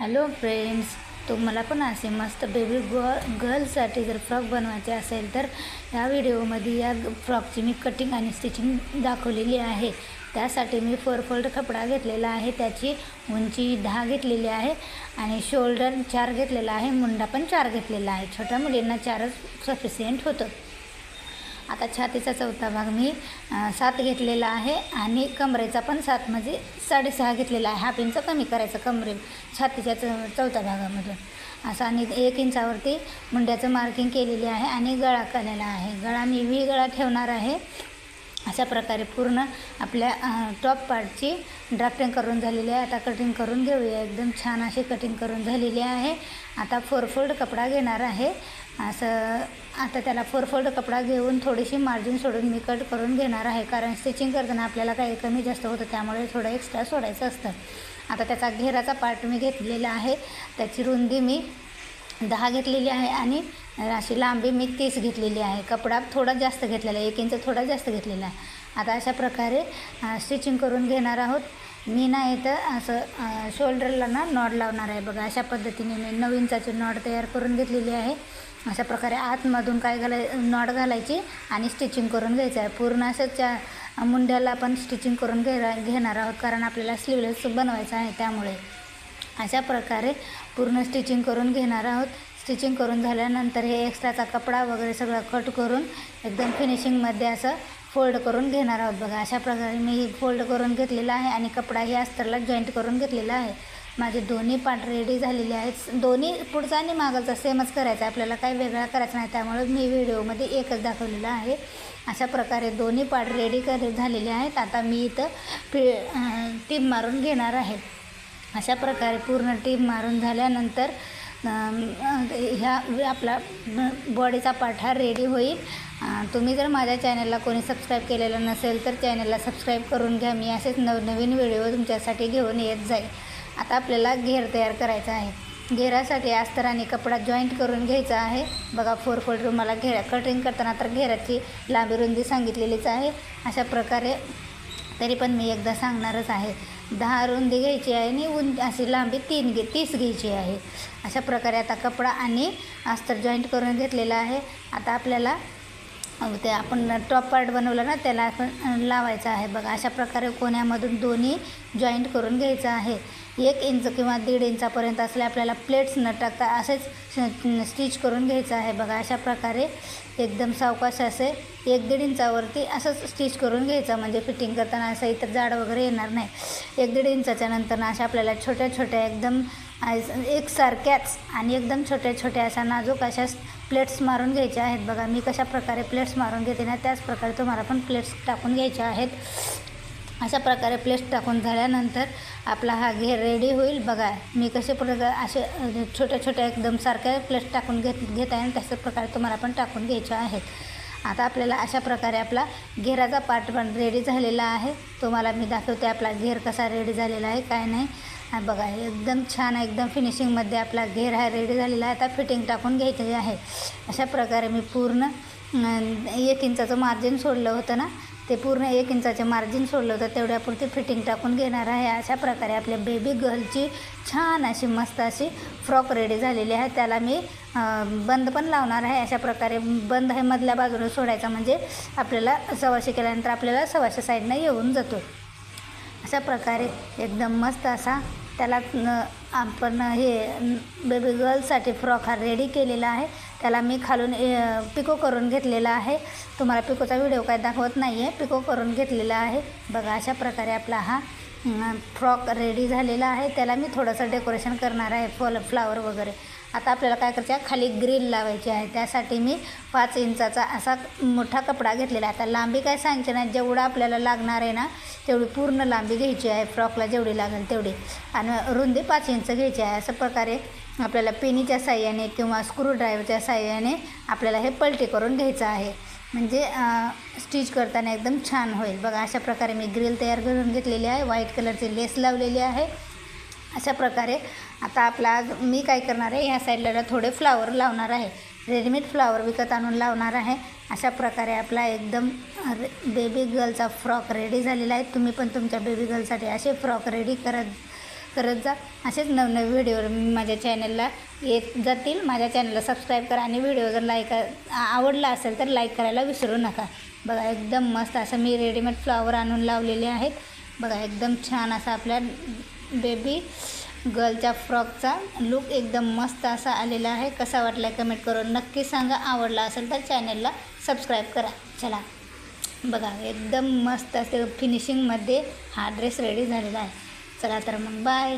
Hello friends तुम्हाला पण असे मस्त बेबी गर्ल गर्लसाठी जर फ्रॉक बनवायचे असेल तर या व्हिडिओमध्ये या फ्रॉकची मी कटिंग आणि स्टिचिंग दाखवलेली आहे. त्यासाठी मी फोर फोल्ड कपडा घेतलेला आहे. त्याची उंची दहा घेतलेली आहे आणि शोल्डर चार घेतलेला आहे. मुंडा पण चार घेतलेला आहे. छोट्या मुलींना चारच सफिशियंट होतं. आता छातीचा चौथा भाग मी सात घेतलेला आहे आणि कमरेचा पण सात म्हणजे साडेसहा घेतलेला आहे. हाफ इंच कमी करायचं कमरे छातीच्या चौ चौथ्या भागामधून असं आणि एक इंचावरती मुंड्याचं मार्किंग केलेली आहे आणि गळा केलेला आहे. गळा मी वी गळा ठेवणार आहे. अशा प्रकारे पूर्ण आपल्या टॉप पार्टची ड्राफ्टिंग करून झालेली आहे. आता कटिंग करून घेऊया. एकदम छान अशी कटिंग करून झालेली आहे. आता फोरफोल्ड कपडा घेणार आहे. असं आता त्याला फोरफोल्ड कपडा घेऊन थोडीशी मार्जिन सोडून मी कट करून घेणार आहे. कारण स्टिचिंग करताना आपल्याला काही कमी जास्त होतं त्यामुळे थोडं एक्स्ट्रा सोडायचं असतं. आता त्याचा घेराचा पार्ट मी घेतलेला आहे. त्याची रुंदी मी दहा घेतलेली आहे आणि अशी लांबी मी तीस घेतलेली आहे. कपडा थोडा जास्त घेतलेला आहे एक इंच थोडा जास्त घेतलेला आहे. आता अशा प्रकारे स्टिचिंग करून घेणार आहोत. मी ना इथं असं शोल्डरला ना नॉड लावणार आहे बघा. अशा पद्धतीने मी नऊ इंचाची नॉड तयार करून घेतलेली आहे. अशा प्रकारे आतमधून काय घालाय नॉड घालायची आणि स्टिचिंग करून घ्यायचं आहे. पूर्ण असं च्या मुंड्याला आपण स्टिचिंग करून घे घेणार आहोत कारण आपल्याला स्लीवलेस बनवायचं आहे त्यामुळे. अशा प्रकारे पूर्ण स्टिचिंग करून घेणार आहोत. स्टिचिंग करून झाल्यानंतर हे एक्स्ट्राचा कपडा वगैरे सगळं कट करून एकदम फिनिशिंगमध्ये असं फोल्ड करून घेणार आहोत बघा. अशा प्रकारे मी फोल्ड करून घेतलेला आहे आणि कपडाही अस्तरला जॉईंट करून घेतलेला आहे. माझे दोन्ही पार्ट रेडी झालेले आहेत. दोन्ही पुढचा आणि मागलचा सेमच करायचा आहे. आपल्याला काही वेगळा करायचा नाही. त्यामुळे मी व्हिडिओमध्ये एकच दाखवलेला आहे. अशा प्रकारे दोन्ही पार्ट रेडी कर झालेले आहेत. आता मी इथं पि टीप मारून घेणार आहे. अशा प्रकारे पूर्ण टीप मारून झाल्यानंतर ह्या आपला बॉडीचा पार्ट हा रेडी होईल तुम्ही जर माझ्या चॅनलला कोणी सबस्क्राईब केलेलं नसेल तर चॅनलला सबस्क्राईब करून घ्या. मी असेच नवनवीन व्हिडिओ तुमच्यासाठी घेऊन येत जाईल. आता आपल्याला घेर तयार करायचा आहे. घेरासाठी आस्तराने कपडा जॉईंट करून घ्यायचा आहे. बघा फोर फोल्ड रुमाला घेरा कटिंग करताना तर घेराची लांबी रुंदी सांगितलेलीच आहे. अशा प्रकारे तरी पण मी एकदा सांगणारच आहे. दहा रुंदी घ्यायची आहे आणि उं अशी लांबी तीन घे तीस घ्यायची आहे. अशा प्रकारे आता कपडा आणि अस्तर जॉईंट करून घेतलेला आहे. आता आपल्याला ते आपण टॉप पार्ट बनवलं ना त्याला आपण लावायचं आहे. बघा अशा प्रकारे कोण्यामधून दोन्ही जॉईंट करून घ्यायचं आहे. एक इंच किंवा दीड इंचापर्यंत असले आपल्याला प्लेट्स न टाकता असेच स्टिच करून घ्यायचं आहे. बघा अशा प्रकारे एकदम सावकाश असे एक दीड इंचावरती असंच स्टिच करून घ्यायचं. म्हणजे फिटिंग करताना असं इथं जाड वगैरे येणार नाही. एक दीड इंचाच्या नंतर अशा आपल्याला छोट्या छोट्या एकदम एकसारख्याच आणि एकदम छोट्या छोट्या अशा नाजूक अशा प्लेट्स मारून घ्यायच्या आहेत. बघा मी कशा प्रकारे प्लेट्स मारून घेते ना त्याच प्रकारे तुम्हाला पण प्लेट्स टाकून घ्यायच्या आहेत. अशा प्रकारे प्लेट टाकून झाल्यानंतर आपला हा घेर रेडी होईल. बघा मी कसे प्रकार असे छोट्या छोट्या एकदम सारख्या प्लेट टाकून घेत घेत आहे आणि तशा प्रकारे तुम्हाला पण टाकून घ्यायच्या आहेत. आता आपल्याला अशा प्रकारे आपला घेराचा पार्ट पण रेडी झालेला आहे. तुम्हाला मी दाखवते आपला घेर कसा रेडी झालेला आहे काय नाही. बघा एकदम छान एकदम फिनिशिंगमध्ये आपला घेर हा रेडी झालेला आहे. आता फिटिंग टाकून घ्यायची आहे. अशा प्रकारे मी पूर्ण एक इंचाचं मार्जिन सोडलं होतं ना ते पूर्ण एक इंचाचे मार्जिन सोडलं होतं तेवढ्यापुरती फिटिंग टाकून घेणार आहे. अशा प्रकारे आपल्या बेबी गर्लची छान अशी मस्त अशी फ्रॉक रेडी झालेली आहे. त्याला मी बंद पण लावणार आहे. अशा प्रकारे बंद हे मधल्या बाजूला सोडायचा म्हणजे आपल्याला सव्वाशे केल्यानंतर आपल्याला सव्वाशे साईडनं येऊन जातो. अशा प्रकारे एकदम मस्त असा त्याला आपण हे बेबी गर्लसाठी फ्रॉक हा रेडी केलेला आहे. त्याला मी खालून पिको करून घेतलेला आहे. तुम्हाला पिकोचा व्हिडिओ काय दाखवत नाही आहे पिको करून घेतलेला आहे. बघा अशा प्रकारे आपला हा फ्रॉक रेडी झालेला आहे. त्याला मी थोडंसं डेकोरेशन करणार आहे फल फ्लावर वगैरे. आता आपल्याला काय करायचं आहे? खाली ग्रिल लावायची आहे. त्यासाठी मी पाच इंचाचा असा मोठा कपडा घेतलेला आहे. आता लांबी काय सांगते ना जेवढा आपल्याला लागणार आहे ना तेवढी पूर्ण लांबी घ्यायची आहे. फ्रॉकला जेवढी लागेल तेवढी. आणि रुंदी पाच इंच घ्यायची आहे. अशा प्रकारे आपल्याला पेनीच्या साह्याने किंवा स्क्रूड्रायव्हरच्या साह्याने आपल्याला हे पलटी करून घ्यायचं आहे. म्हणजे स्टिच करताना एकदम छान होईल. बघा अशा प्रकारे मी ग्रिल तयार करून घेतलेली आहे. व्हाईट कलरची लेस लावलेली आहे. अशा प्रकारे आता आपला मी काय करणार आहे ह्या साईडला थोडे फ्लावर लावणार आहे. रेडीमेड फ्लावर विकत आणून लावणार आहे. अशा प्रकारे आपला एकदम रे बेबी गर्लचा फ्रॉक रेडी झालेला आहे. तुम्ही पण तुमच्या बेबी गर्लसाठी असे फ्रॉक रेडी करत करत जा. असेच नवनवीन व्हिडिओ माझ्या चॅनलला येत जातील. माझ्या चॅनलला सबस्क्राईब करा आणि व्हिडिओ जर लाईक आवडला असेल तर लाईक करायला विसरू नका. बघा एकदम मस्त असं मी रेडीमेड फ्लावर आणून लावलेले आहेत. बघा एकदम छान असा आपल्या बेबी गर्लच्या फ्रॉकचा लुक एकदम मस्त असा आलेला आहे. कसा वाटला कमेंट करून नक्की सांगा. आवडला असेल तर चॅनलला सबस्क्राईब करा. चला. बघा एकदम मस्त असे फिनिशिंगमध्ये हा ड्रेस रेडी झालेला आहे. चला तर मग बाय